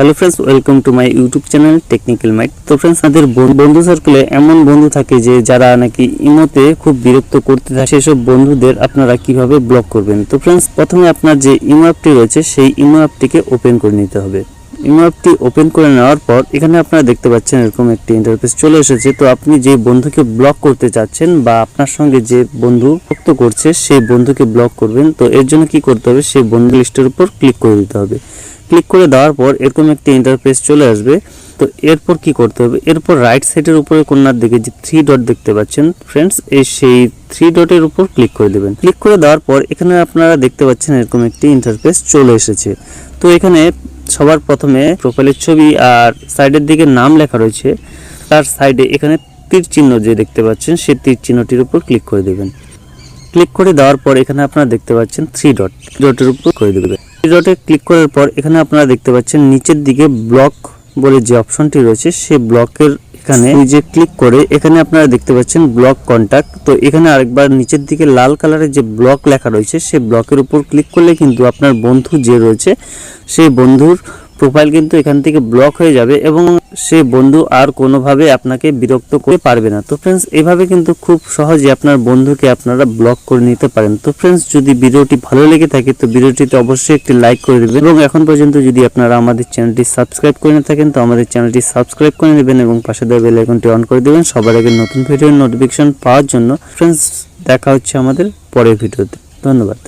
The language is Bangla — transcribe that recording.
Hello friends welcome to my YouTube channel technical might তো ফ্রেন্ডস আমাদের বন- বন্ধু সার্কেলে এমন বন্ধু থাকে যে যারা নাকি ইমোতে খুব বিরক্ত করতে থাকে। সেসব বন্ধুদের আপনারা কীভাবে ব্লক করবেন? তো ফ্রেন্ডস প্রথমে আপনার যে ইমো অ্যাপটি রয়েছে, সেই ইমো অ্যাপটিকে ওপেন করে নিতে হবে। ইমো ওপেন করে নেওয়ার পর এখানে আপনারা দেখতে পাচ্ছেন এরকম একটি ইন্টারফেস চলে এসেছে। তো আপনি যে বন্ধুকে ব্লক করতে চাচ্ছেন বা আপনার সঙ্গে যে বন্ধু যুক্ত করছে সেই বন্ধুকে ব্লক করবেন। তো এর জন্য কি করতে হবে? সেই বন্ধু লিস্টের উপর ক্লিক করে দিতে হবে। ক্লিক করে দেওয়ার পর এরকম একটি ইন্টারফেস চলে আসবে। তো এরপর কি করতে হবে? এরপর রাইট সাইডের উপরে কোনার দিকে যে থ্রি ডট দেখতে পাচ্ছেন ফ্রেন্ডস এই সেই থ্রি ডটের উপর ক্লিক করে দেবেন। ক্লিক করে দেওয়ার পর এখানে আপনারা দেখতে পাচ্ছেন এরকম একটি ইন্টারফেস চলে এসেছে। তো এখানে সবার প্রথমে প্রোফাইলের ছবি আর সাইডের দিকে নাম লেখা রয়েছে। তার সাইডে এখানে তীর চিহ্ন যে দেখতে পাচ্ছেন সেই তীর চিহ্নটির উপর ক্লিক করে দেবেন। ক্লিক করে দেওয়ার পর এখানে আপনারা দেখতে পাচ্ছেন থ্রি ডট ডটের উপর করে দেবেন। থ্রি ডটে ক্লিক করার পর এখানে আপনারা দেখতে পাচ্ছেন নিচের দিকে ব্লক বলে যে অপশনটি রয়েছে সেই ব্লকের এখানে যে ক্লিক করে, এখানে আপনারা দেখতে পাচ্ছেন ব্লক কন্ট্যাক্ট তো এখানে আরেকবার নিচের দিকে লাল কালারের যে ব্লক লেখা রয়েছে, সেই ব্লকের উপর ক্লিক করলে কিন্তু আপনার বন্ধু যে রয়েছে, সেই বন্ধুর প্রোফাইল কিন্তু এখান থেকে ব্লক হয়ে যাবে এবং সে বন্ধু আর কোনোভাবে আপনাকে বিরক্ত করতে পারবে না। তো ফ্রেন্ডস এভাবে কিন্তু খুব সহজে আপনার বন্ধুকে আপনারা ব্লক করে নিতে পারেন। তো ফ্রেন্ডস যদি ভিডিওটি ভালো লেগে থাকে, তো ভিডিওটিতে অবশ্যই একটি লাইক করে দেবেন এবং এখন পর্যন্ত যদি আপনারা আমাদের চ্যানেলটি সাবস্ক্রাইব করে না থাকেন, তো আমাদের চ্যানেলটি সাবস্ক্রাইব করে নেবেন এবং পাশে দেওয়া বেল অন করে দেবেন। সবার আগে নতুন ভিডিওর নোটিফিকেশন পাওয়ার জন্য। ফ্রেন্ডস দেখা হচ্ছে আমাদের পরের ভিডিওতে ধন্যবাদ।